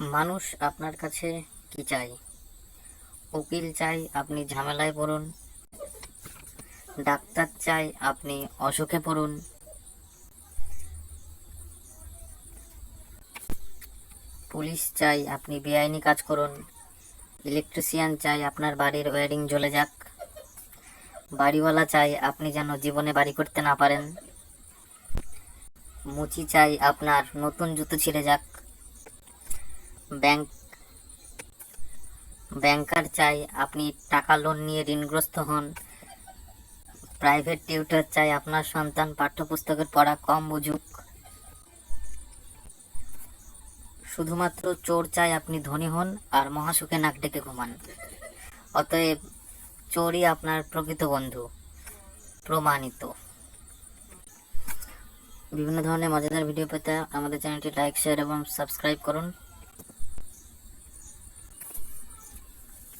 মানুষ আপনার কাছে কি চাই উকিল চাই আপনি ঝামেলায় পড়ুন। ডাক্তার চাই আপনি অসুখে পড়ুন। পুলিশ চাই আপনি বেআইনি কাজ করুন। ইলেকট্রিশিয়ান চাই আপনার বাড়ির ওয়্যারিং জ্বলে যাক। বাড়িওয়ালা চাই আপনি যেন জীবনে বাড়ি করতে না পারেন। মুচি চাই আপনার নতুন জুতো ছিঁড়ে যাক। ব্যাংক, ব্যাংকার চাই আপনি টাকা লোন নিয়ে ঋণগ্রস্ত হন। প্রাইভেট টিউটর চাই আপনার সন্তান পাঠ্যপুস্তকের পড়া কম বুঝুক। শুধুমাত্র চোর চাই আপনি ধনী হন আর মহাসুখে নাক ডেকে ঘুমান। অতএব চোরই আপনার প্রকৃত বন্ধু, প্রমাণিত। বিভিন্ন ধরনের মজাদার ভিডিও পেতে আমাদের চ্যানেলটি লাইক শেয়ার এবং সাবস্ক্রাইব করুন।